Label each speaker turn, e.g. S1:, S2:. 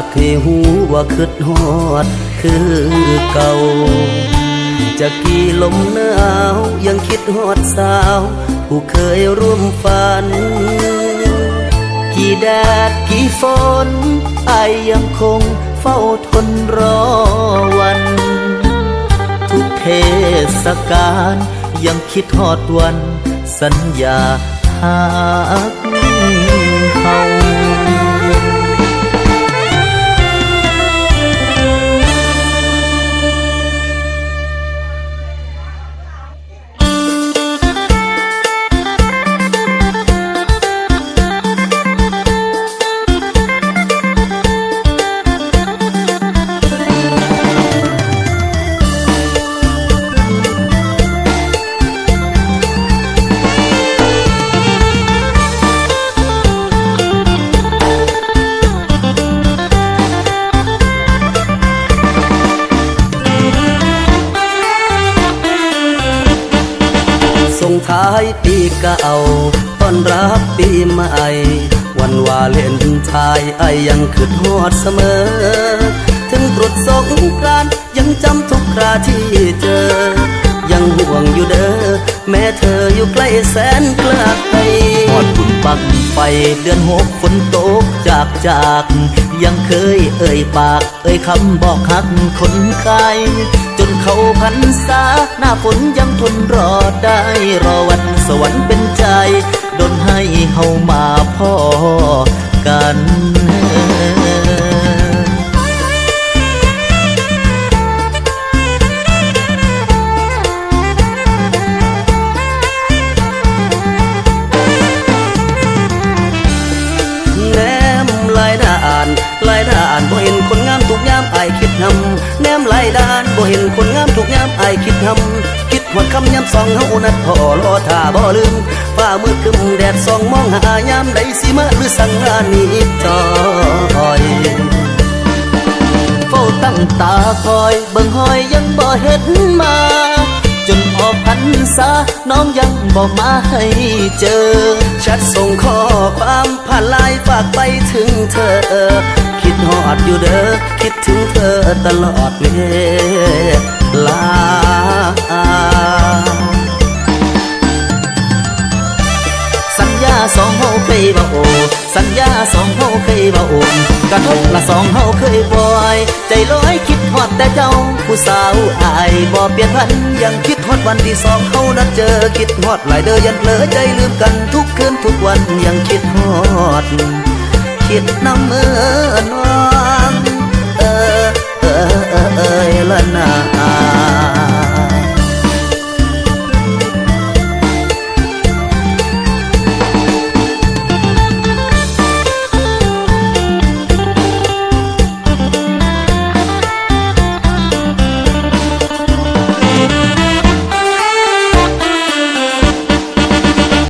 S1: ากให้หูว่าคืดฮอด คือเก่าจะกี่ลมหนาวยังคิดฮอดสาว ผู้เคยร่วมฝัน กี่แดดกี่ฝนไอยังคงเฝ้าทนรอวัน ทุกเทศกาลยังคิดฮอดวัน สัญญาหักเฮาายปีเก่าต้อนรับปีใหม่ วันวาเลนไทน์ไอยังคืดหอดเสมอ ถึงตรุษสงกรานยังจำทุกคราที่เจอ ยังห่วงอยู่เด้อ แม้เธออยู่ใกล้แสนไกลอดบุญปัก ไปเดือนหกฝนตกจากจาก ยังเคยเอ่ยปาก เอ่ยคำบอกหักคนไข้จนเขาพันษาหน้าฝนยังทนรอได้ รอวันสวรรค์เป็นใจ ดนให้เฮามาพ่อกัน งามทุกยามอายคิดทำแนมลายด่านบ่เห็นคนงามทุกยามอายคิดทำคิดหอดคำยามสองเฮานัดพ่อรอท่าบ่ลืมฟ้ามืดคึมแดดส่องมองหายามใดสิมาหรือสั่งงานนี้จอยเฝ้าตั้งตาคอยเบิ่งหอยยังบ่เห็นมาจนออกพันษาน้องยังบ่มาให้เจอ ชัดส่งข้อความผ่านไลน์ฝากไปถึงเธอ ดอดอยู่เด้อคิดถึงเธอตลอดเวลาสัญญาสองเฮาเคยบ่โอสัญญาสองเฮาเคยบ่โอกระทบละสองเฮาเคยปล่อย ใจลอยคิดฮอดแต่เจ้าผู้สาวอายบ่เปลี่ยนพันยังคิดฮอดวันที่สองเฮานัดเจอคิดฮอดหลายเด้อยันเผลอใจลืมกันทุกคืนทุกวันยังคิดฮอดคิดน้ำเมื่อนว